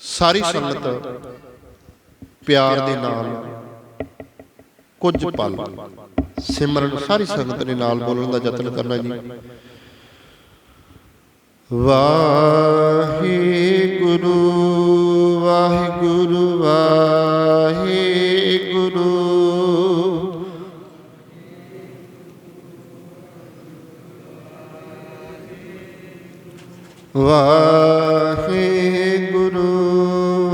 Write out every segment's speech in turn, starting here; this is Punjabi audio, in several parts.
ਸਾਰੀ ਸੰਗਤ ਪਿਆਰ ਦੇ ਨਾਲ ਕੁਝ ਪਲ ਸਿਮਰਨ ਸਾਰੀ ਸੰਗਤ ਨੇ ਨਾਲ ਬੋਲਣ ਦਾ ਯਤਨ ਕਰਨਾ ਜੀ। ਵਾਹਿਗੁਰੂ ਵਾਹਿਗੁਰੂ ਵਾਹਿਗੁਰੂ। ਵਾਹਿਗੁਰੂ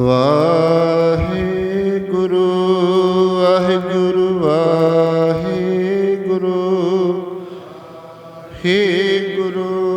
ਵਾਹਿਗੁਰੂ ਵਾਹਿਗੁਰੂ ਵਾਹਿਗੁਰੂ। ਹੇ ਗੁਰੂ।